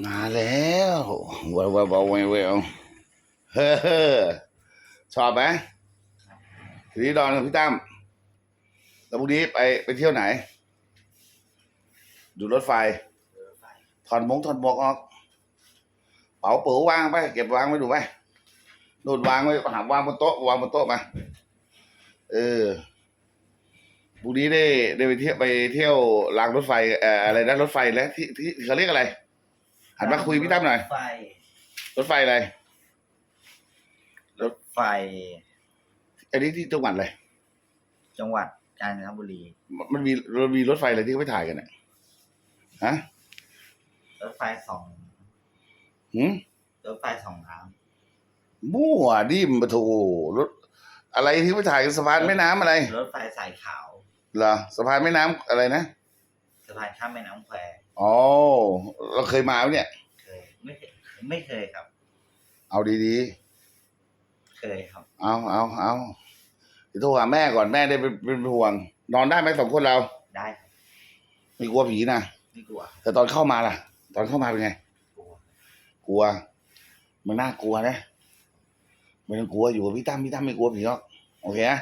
มาแล้วเว้าวว้าวว้าวว้าวเฮ้อชอบไหมทีนี้ดอนกับพี่ตั้มแล้วพรุ่งนี้ไปไปเที่ยวไหน ดูรถไฟ ถอนมงถอนหมวกออก เป๋าเป๋อวางไป เก็บวางไว้ดูไปโดนวางไว้หาวางบนโต๊ะวางบนโต๊ะมา เออพรุ่งนี้ได้ได้ไปเที่ยวไปเที่ยวรางรถไฟเอ่ออะไรนะรถไฟแล้วที่ที่เขาเรียกอะไร หันมาคุยพี่ตั้มหน่อย ไฟ รถไฟอะไรรถไฟ อันนี้ที่จังหวัดอะไร จังหวัดกาญจนบุรี มันมีมันมีรถไฟอะไรที่เขาไปถ่ายกันเนี่ยฮะรถไฟสอง หืมรถไฟสองน้มั่วดิมปะโถรถ อะไรที่ไปถ่ายกันสะพานแม่น้ำอะไรำรถไฟสายขาว เหรอสะพานแม่น้ำอะไรนะสะพานข้ามแม่น้ำแควอ๋อเราเคยมาไหมเนี่ย เคยไม่เคยไม่เคยครับ เอาดีเคยครับๆเอาเอาเอาเดี๋ยวโทรหาแม่ก่อนแม่ได้เป็นเป็นห่วง นอนได้ไหมสองคนเราได้ครับไม่กลัวผีนะไม่กลัวแต่ตอนเข้ามาล่ะ ตอนเข้ามาเป็นไง กลัวกลัว มันน่ากลัวนะไม่ต้องกลัวอยู่กับพี่ตั้มพี่ตั้มไม่กลัวผีหรอกโอเคนะ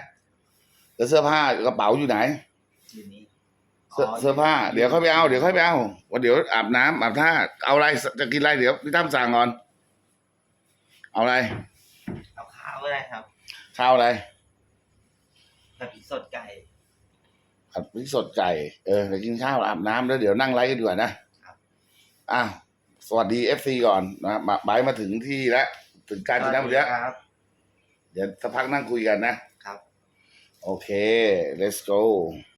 แล้วเสื้อผ้ากระเป๋าอยู่ไหนอยู่นี่ เสื้อเสื้อผ้า เดี๋ยวค่อยไปเอาเดี๋ยวค่อยไปเอาวันเดี๋ยวอาบน้ำอาบท่าเอาอะไรจะกินอะไรเดี๋ยวพี่ตั้มสั่งก่อน เอาอะไรเอาข้าวก็ได้ครับข้าวอะไรกะปิสดไก่ผัดพริกสดไก่เออเดี๋ยวกินข้าวอาบน้ำแล้วเดี๋ยวนั่งไลฟ์กันดีกว่านะครับอ้าวสวัสดีเอฟซีก่อนนะมาบายมาถึงที่แล้วถึงการจนบุรีแล้วครับ เดี๋ยวสักพักนั่งคุยกันนะครับ โอเค let's go